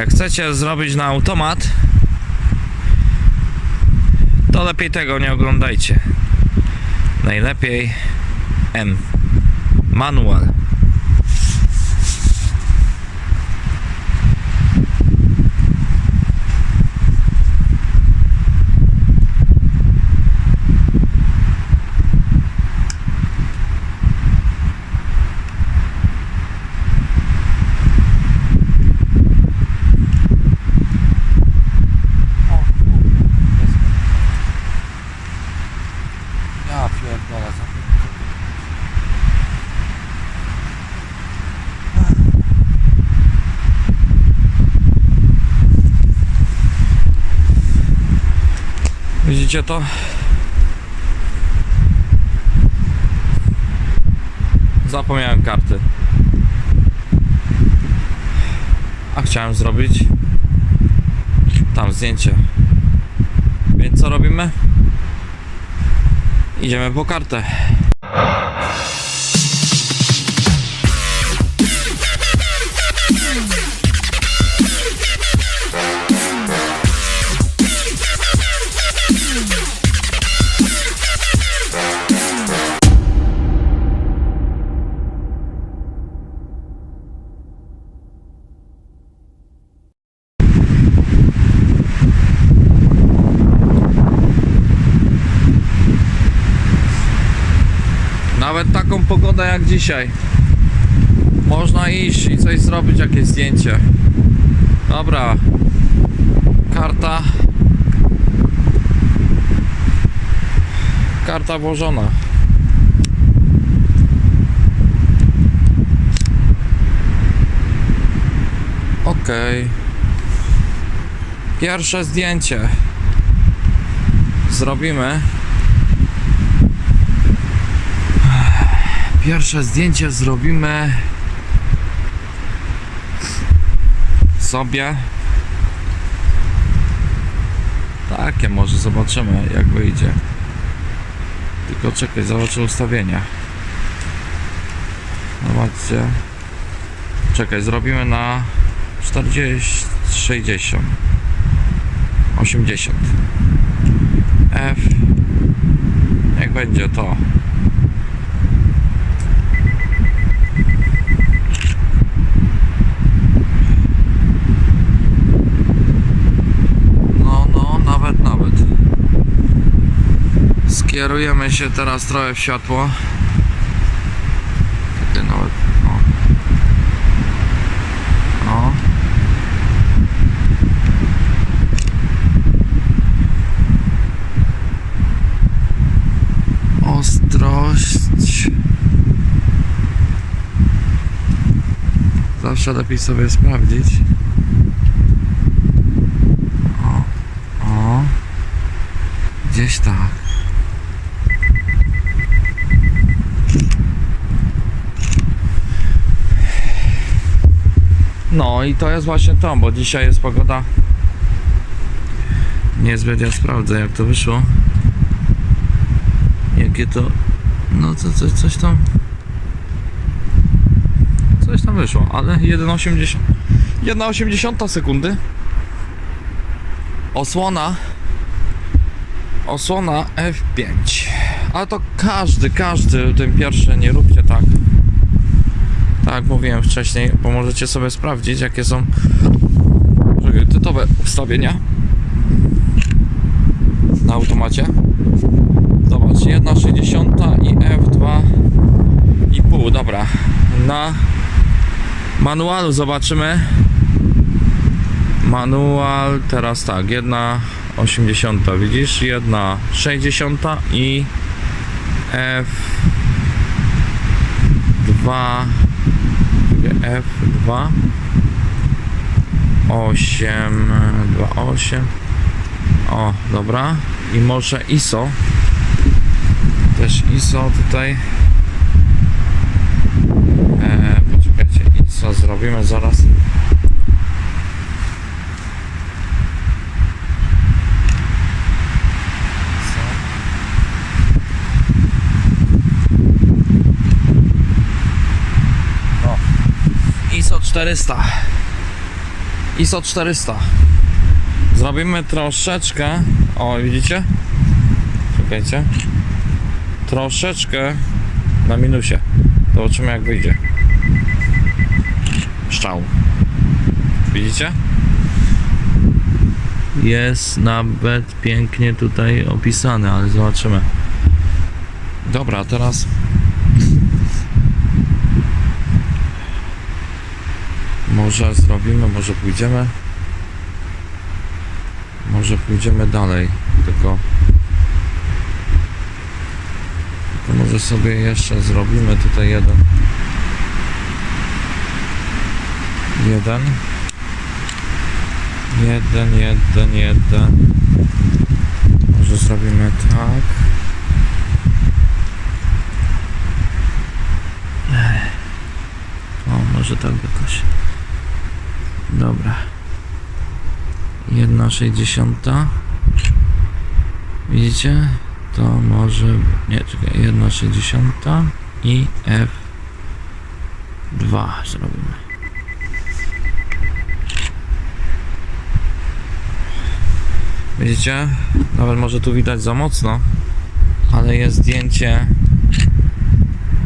Jak chcecie zrobić na automat, to lepiej tego nie oglądajcie. Najlepiej M. Manual. Ja pierdolę. za- Widzicie to? Zapomniałem karty. A chciałem zrobić tam zdjęcie. Więc co robimy? Idziemy po kartę. Jak dzisiaj. Można iść i coś zrobić, jakieś zdjęcie. Dobra. Karta. Karta włożona. Okej. Pierwsze zdjęcie. Zrobimy. Pierwsze zdjęcie zrobimy sobie. Takie może zobaczymy jak wyjdzie. Tylko czekaj, zobaczę ustawienia. Zobaczcie. Czekaj, zrobimy na 40, 60, 80. F. Jak będzie to. No, no, nawet, nawet. Skierujemy się teraz trochę w światło. Nawet, no. No. Ostrość. Zawsze lepiej sobie sprawdzić. O, o. Gdzieś tak. No i to jest właśnie to, bo dzisiaj jest pogoda. Niezbyt, ja sprawdzę jak to wyszło. Jakie to... No co, co, coś tam... Coś tam wyszło, ale 1,80 1,80 sekundy. Osłona Osłona F5 Ale to każdy, każdy ten pierwszy nie róbcie tak Tak jak mówiłem wcześniej Bo możecie sobie sprawdzić jakie są Tytowe ustawienia. Na automacie. Zobacz 1,60 i F2 i pół, dobra. Na manualu zobaczymy. Manual teraz tak, jedna 80, widzisz? Jedna 60 i F2 F2 8 2 8 O, dobra. I może ISO też ISO tutaj. E, poczekajcie ISO zrobimy zaraz ISO 400 ISO 400. Zrobimy troszeczkę. O, widzicie? Czekajcie. Troszeczkę na minusie. Zobaczymy jak wyjdzie. Szczał. Widzicie? Jest nawet pięknie tutaj opisane, ale zobaczymy. Dobra, teraz może zrobimy, może pójdziemy. Może pójdziemy dalej, tylko tylko może sobie jeszcze zrobimy tutaj jeden. Jeden. Jeden, jeden, jeden. Może zrobimy tak. O, może tak jakoś dobra. Jedna sześćdziesiąta. Widzicie? To może nie czekaj jedna sześćdziesiąta i F2 zrobimy. Widzicie? Nawet może tu widać za mocno ale jest zdjęcie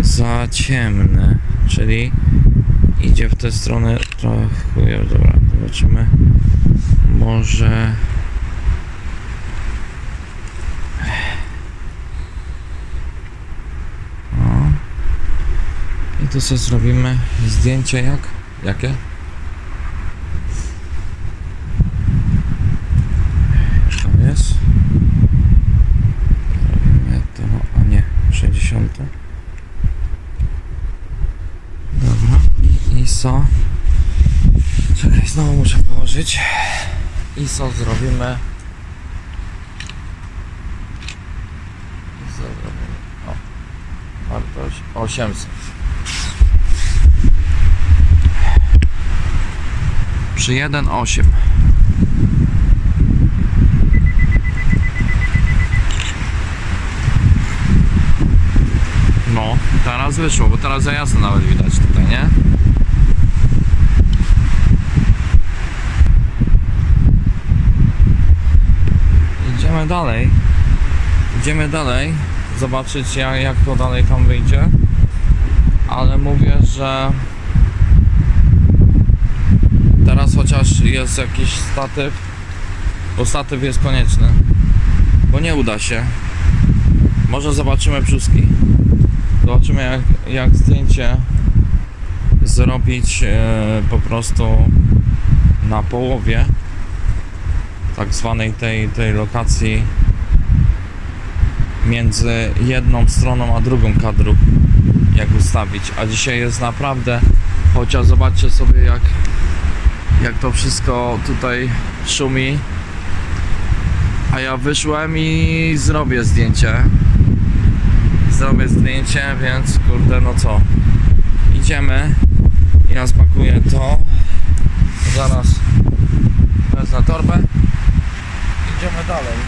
za ciemne czyli idzie w tę stronę trochę chujowo. dobra zobaczymy może o. i tu sobie zrobimy zdjęcie jak? jakie? tam jest robimy to, a nie 60 dobra ISO czekaj znowu muszę położyć ISO zrobimy? Zrobimy? O wartość 800 przy 1.8 No, teraz wyszło, bo teraz za jasno nawet widać tutaj, nie? Idziemy dalej. Idziemy dalej. Zobaczyć jak, jak to dalej tam wyjdzie. Ale mówię, że teraz chociaż jest jakiś statyw, bo statyw jest konieczny. Bo nie uda się. Może zobaczymy brzuski. Zobaczymy jak, jak zdjęcie zrobić e, po prostu na połowie tak zwanej tej, tej lokacji między jedną stroną a drugą kadru jak ustawić, a dzisiaj jest naprawdę chociaż zobaczcie sobie jak jak to wszystko tutaj szumi. A ja wyszłem i zrobię zdjęcie. Zrobię zdjęcie, więc kurde no co. Idziemy. Ja spakuję to. Zaraz wezmę torbę idziemy dalej.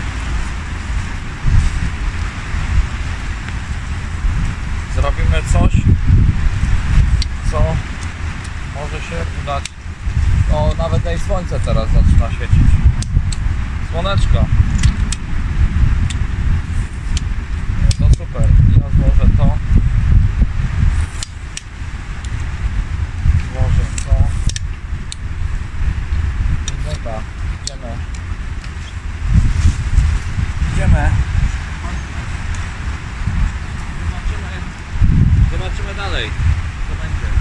Zrobimy coś co może się udać. O nawet tej słońce teraz zaczyna świecić. Słoneczko. No to super. Ja złożę to złożę to i dobra idziemy idziemy zobaczymy zobaczymy dalej co będzie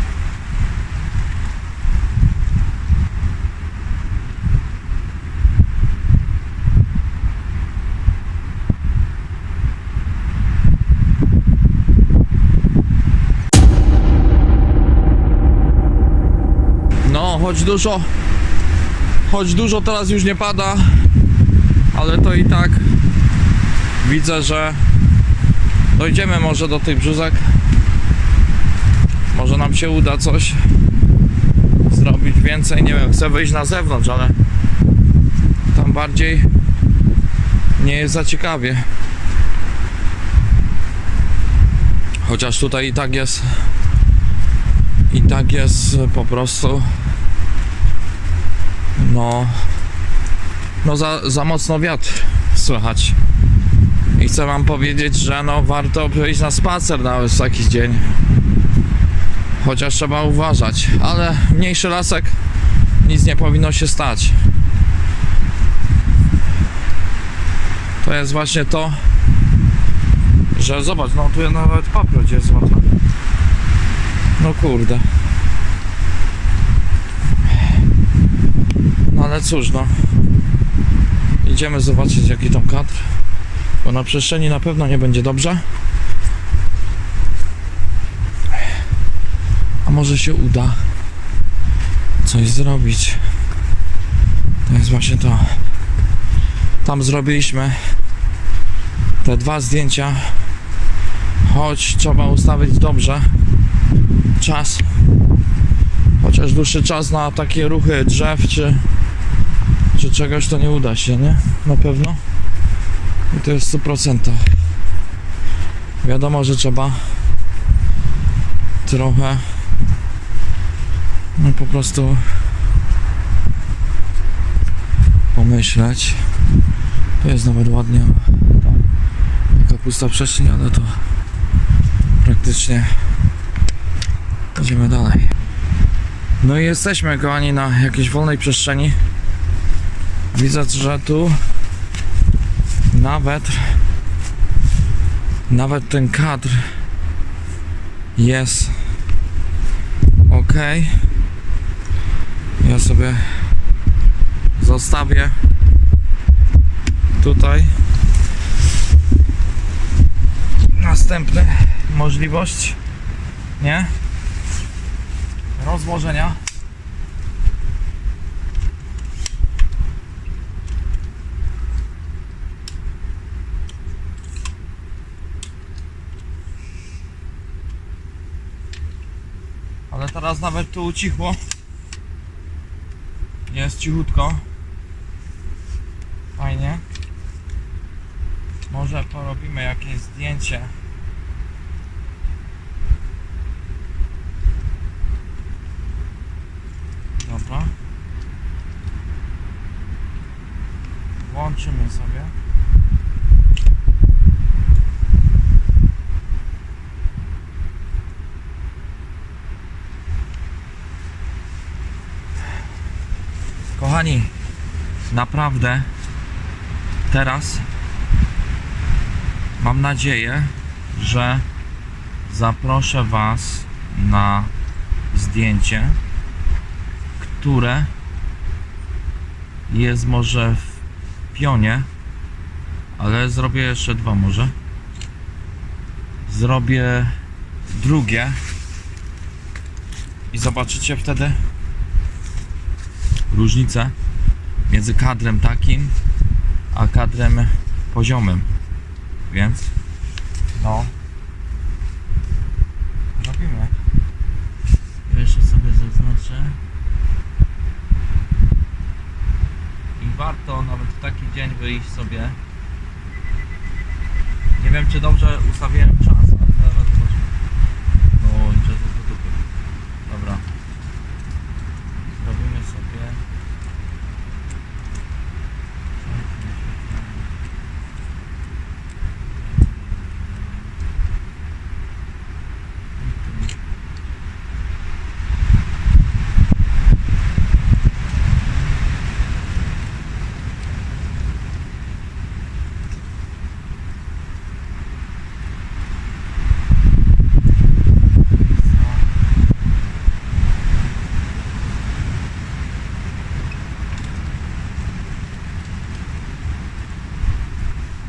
No, choć dużo, choć dużo teraz już nie pada, ale to i tak widzę, że dojdziemy może do tych brzuzek. Może nam się uda coś zrobić więcej. Nie wiem, chcę wyjść na zewnątrz, ale tam bardziej nie jest za ciekawie. Chociaż tutaj i tak jest i tak jest po prostu No, no za, za mocno wiatr słychać. I chcę wam powiedzieć, że no warto wyjść na spacer nawet w taki dzień. Chociaż trzeba uważać, ale mniejszy lasek nic nie powinno się stać. To jest właśnie to, że zobacz, no tu nawet paproć jest złota. No kurde. Ale cóż, no. Idziemy zobaczyć jaki tam kadr. Bo na przestrzeni na pewno nie będzie dobrze. A może się uda coś zrobić. To jest właśnie to. Tam zrobiliśmy te dwa zdjęcia. Choć trzeba ustawić dobrze czas. Chociaż dłuższy czas na takie ruchy drzew czy, czy czegoś to nie uda się, nie? Na pewno. I to jest 100%. Wiadomo, że trzeba trochę no po prostu pomyśleć. To jest nawet ładnie. Taka pusta przestrzeń, ale to praktycznie idziemy dalej. No i jesteśmy kochani na jakiejś wolnej przestrzeni. Widzę, że tu nawet nawet ten kadr jest ok. Ja sobie zostawię tutaj. Następny możliwość nie? Rozłożenia ale teraz nawet tu ucichło jest cichutko fajnie może porobimy jakieś zdjęcie Dobra. Włączymy sobie. Kochani, naprawdę teraz mam nadzieję, że zaproszę Was na zdjęcie które jest może w pionie, ale zrobię jeszcze dwa może. Zrobię drugie i zobaczycie wtedy różnicę między kadrem takim a kadrem poziomym. Więc no robimy. Jeszcze sobie zaznaczę. i warto nawet w taki dzień wyjść sobie. Nie wiem czy dobrze ustawiłem czas, ale zaraz zobaczymy. No i czas jest do dupy. Dobra. Zrobimy sobie.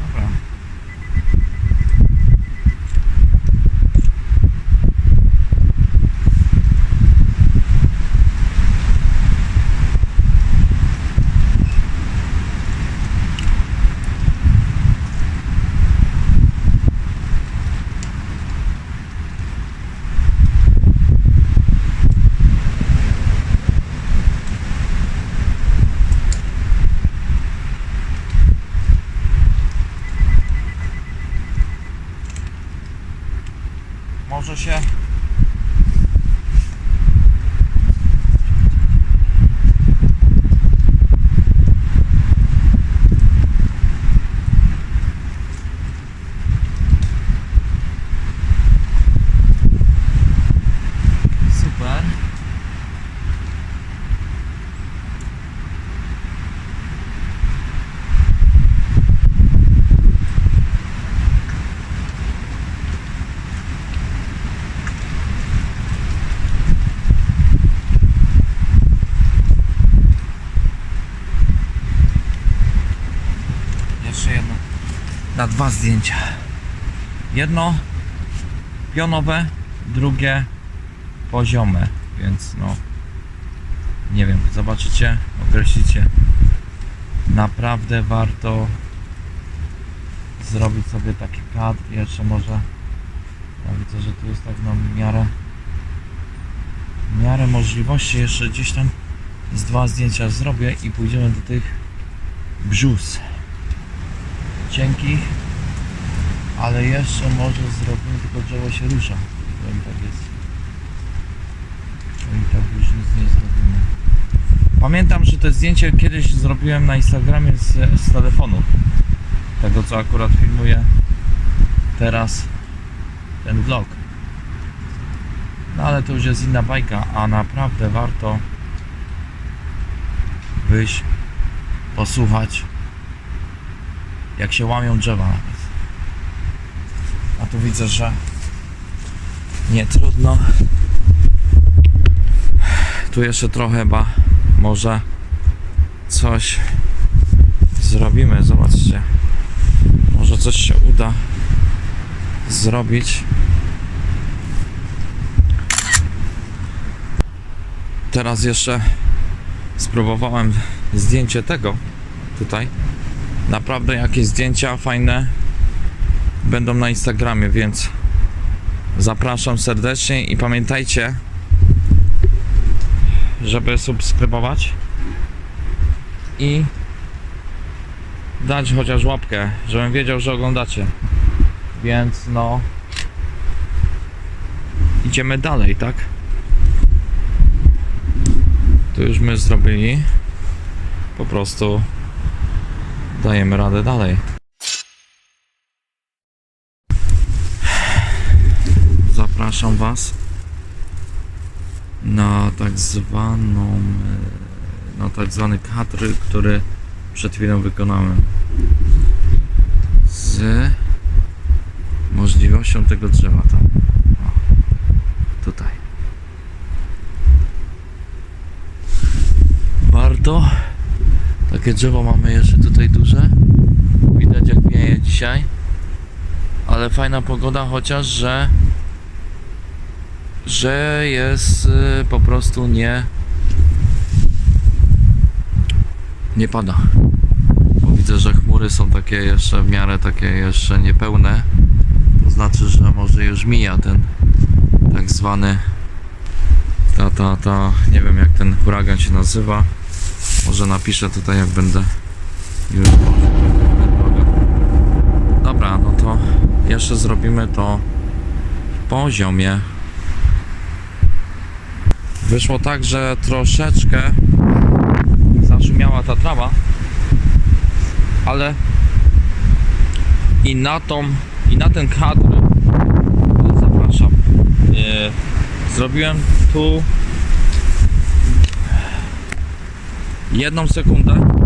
Dobra. Może się na dwa zdjęcia. Jedno pionowe, drugie poziome, więc no nie wiem, zobaczycie, określicie. Naprawdę warto zrobić sobie taki kadr. Jeszcze może ja widzę, że tu jest tak na miarę w miarę możliwości jeszcze gdzieś tam z dwa zdjęcia zrobię i pójdziemy do tych brzus cienkich ale jeszcze może zrobimy tylko drzewo się rusza bo i tak jest. Bo i tak już nic nie zrobimy. Pamiętam, że to zdjęcie kiedyś zrobiłem na Instagramie z, z telefonu tego co akurat filmuję teraz ten vlog. No ale to już jest inna bajka, a naprawdę warto wyjść, posłuchać jak się łamią drzewa nawet. A tu widzę, że nie trudno. Tu jeszcze trochę chyba może coś zrobimy, zobaczcie. Może coś się uda zrobić. Teraz jeszcze spróbowałem zdjęcie tego tutaj. Naprawdę jakieś zdjęcia fajne będą na Instagramie, więc zapraszam serdecznie i pamiętajcie, żeby subskrybować i dać chociaż łapkę, żebym wiedział, że oglądacie. Więc no idziemy dalej, tak? To już my zrobili. Po prostu dajemy radę dalej. Zapraszam Was na tak zwaną na tak zwany kadr, który przed chwilą wykonałem z możliwością tego drzewa tam. O, tutaj. warto. Takie drzewo mamy jeszcze tutaj duże. Widać jak wieje dzisiaj. Ale fajna pogoda, chociaż że że jest y, po prostu nie nie pada. Bo widzę, że chmury są takie jeszcze w miarę takie jeszcze niepełne. To znaczy, że może już mija ten tak zwany ta, ta, ta, nie wiem jak ten huragan się nazywa. Może napiszę tutaj jak będę już. Dobra, no to jeszcze zrobimy to w poziomie. Wyszło tak, że troszeczkę zaszumiała ta trawa, ale i na tą, i na ten kadr zapraszam. e, Zrobiłem tu jedną sekundę.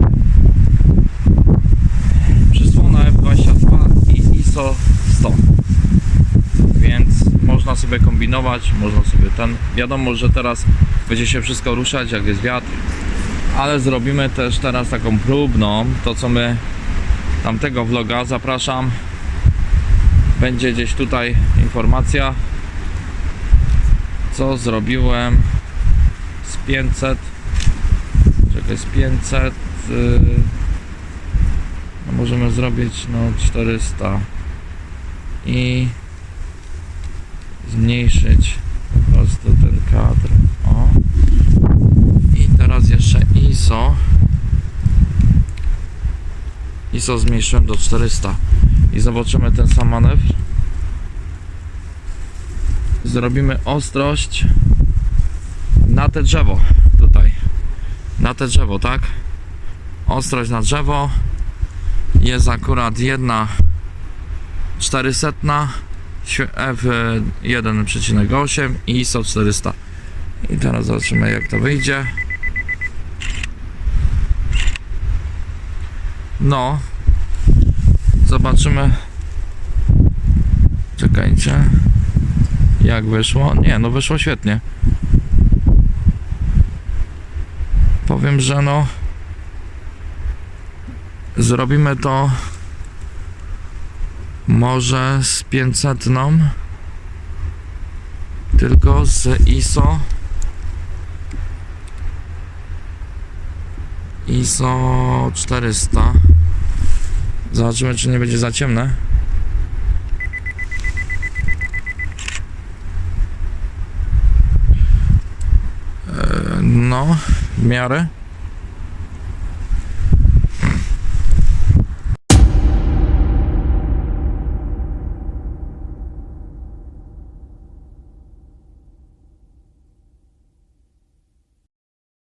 Przysłona F22 i ISO 100 więc można sobie kombinować można sobie ten. Wiadomo, że teraz będzie się wszystko ruszać jak jest wiatr ale zrobimy też teraz taką próbną. To co my tamtego vloga zapraszam. Będzie gdzieś tutaj informacja co zrobiłem z 500 z 500 yy, no możemy zrobić no 400 i zmniejszyć po prostu ten kadr. O. I teraz jeszcze ISO ISO zmniejszyłem do 400 i zobaczymy ten sam manewr. Zrobimy ostrość na te drzewo tutaj na te drzewo, tak? Ostrość na drzewo jest akurat jedna 400 f1.8 i ISO 400 i teraz zobaczymy jak to wyjdzie no zobaczymy czekajcie jak wyszło? Nie, no wyszło świetnie. Powiem, że no zrobimy to Może z 500, tylko z ISO. ISO 400. Zobaczymy, czy nie będzie za ciemne. E, No, w miarę.